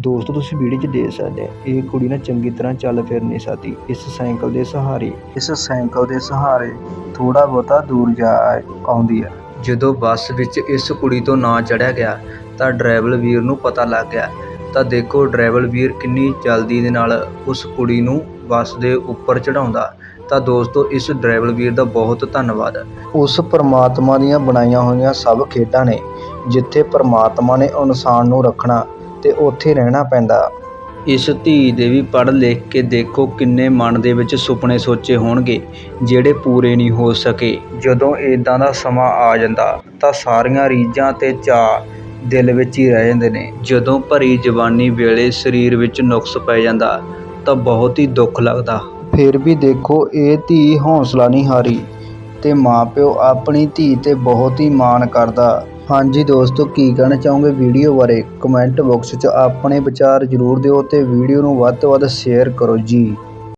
ਦੋਸਤੋ, ਤੁਸੀਂ ਵੀਡੀਓ 'ਚ ਦੇਖ ਸਕਦੇ ਆ, ਇਹ ਕੁੜੀ ਨਾ ਚੰਗੀ ਤਰ੍ਹਾਂ ਚੱਲ ਫਿਰ ਨਹੀਂ ਸਕਦੀ। ਇਸ ਸਾਈਕਲ ਦੇ ਸਹਾਰੇ, ਇਸ ਸਾਈਕਲ ਦੇ ਸਹਾਰੇ ਥੋੜਾ ਬਹੁਤਾ ਦੂਰ ਜਾ ਆਉਂਦੀ ਹੈ ਜਦੋਂ ਬੱਸ ਵਿੱਚ ਇਸ ਕੁੜੀ ਤੋਂ ਨਾ ਚੜਿਆ ਗਿਆ, ਤਾਂ ਡਰਾਈਵਰ ਵੀਰ ਨੂੰ ਪਤਾ ਲੱਗ ਗਿਆ। ਤਾਂ ਦੇਖੋ, ਡਰਾਈਵਰ ਵੀਰ ਕਿੰਨੀ ਜਲਦੀ ਦੇ ਨਾਲ ਉਸ ਕੁੜੀ ਨੂੰ ਬੱਸ ਦੇ ਉੱਪਰ ਚੜਾਉਂਦਾ ਤਾਂ ਦੋਸਤੋ, ਇਸ ਡਰਾਈਵਰ ਵੀਰ ਦਾ ਬਹੁਤ ਧੰਨਵਾਦ। ਉਸ ਪਰਮਾਤਮਾ ਦੀਆਂ ਬਣਾਈਆਂ ਹੋਈਆਂ ਸਭ ਖੇਡਾਂ ਨੇ, ਜਿੱਥੇ ਪਰਮਾਤਮਾ ਨੇ ਇਨਸਾਨ ਨੂੰ ਰੱਖਣਾ ਤੇ ਉੱਥੇ ਰਹਿਣਾ ਪੈਂਦਾ। ਇਸ ਧੀ ਦੇ ਵੀ ਪੜ੍ਹ ਲਿਖ ਕੇ ਦੇਖੋ ਕਿੰਨੇ ਮਨ ਦੇ ਵਿੱਚ ਸੁਪਨੇ ਸੋਚੇ ਹੋਣਗੇ, ਜਿਹੜੇ ਪੂਰੇ ਨਹੀਂ ਹੋ ਸਕੇ। ਜਦੋਂ ਇੱਦਾਂ ਦਾ ਸਮਾਂ ਆ ਜਾਂਦਾ, ਤਾਂ ਸਾਰੀਆਂ ਰੀਝਾਂ ਅਤੇ ਚਾਅ ਦਿਲ ਵਿੱਚ ਹੀ ਰਹਿ ਜਾਂਦੇ ਨੇ। ਜਦੋਂ ਭਰੀ ਜਵਾਨੀ ਵੇਲੇ ਸਰੀਰ ਵਿੱਚ ਨੁਕਸ ਪੈ ਜਾਂਦਾ, ਤਾਂ ਬਹੁਤ ਹੀ ਦੁੱਖ ਲੱਗਦਾ। ਫਿਰ ਵੀ ਦੇਖੋ, ਇਹ ਧੀ ਹੌਸਲਾ ਨਹੀਂ ਹਾਰੀ ਅਤੇ ਮਾਂ ਪਿਓ ਆਪਣੀ ਧੀ ਤੇ ਬਹੁਤ ਹੀ ਮਾਣ ਕਰਦਾ। ਹਾਂਜੀ ਦੋਸਤੋ, ਕੀ ਕਹਿਣਾ ਚਾਹੋਗੇ ਵੀਡੀਓ ਬਾਰੇ? ਕਮੈਂਟ ਬਾਕਸ 'ਚ ਆਪਣੇ ਵਿਚਾਰ ਜ਼ਰੂਰ ਦਿਓ ਤੇ ਵੀਡੀਓ ਨੂੰ ਵੱਧ ਤੋਂ ਵੱਧ ਸ਼ੇਅਰ ਕਰੋ ਜੀ।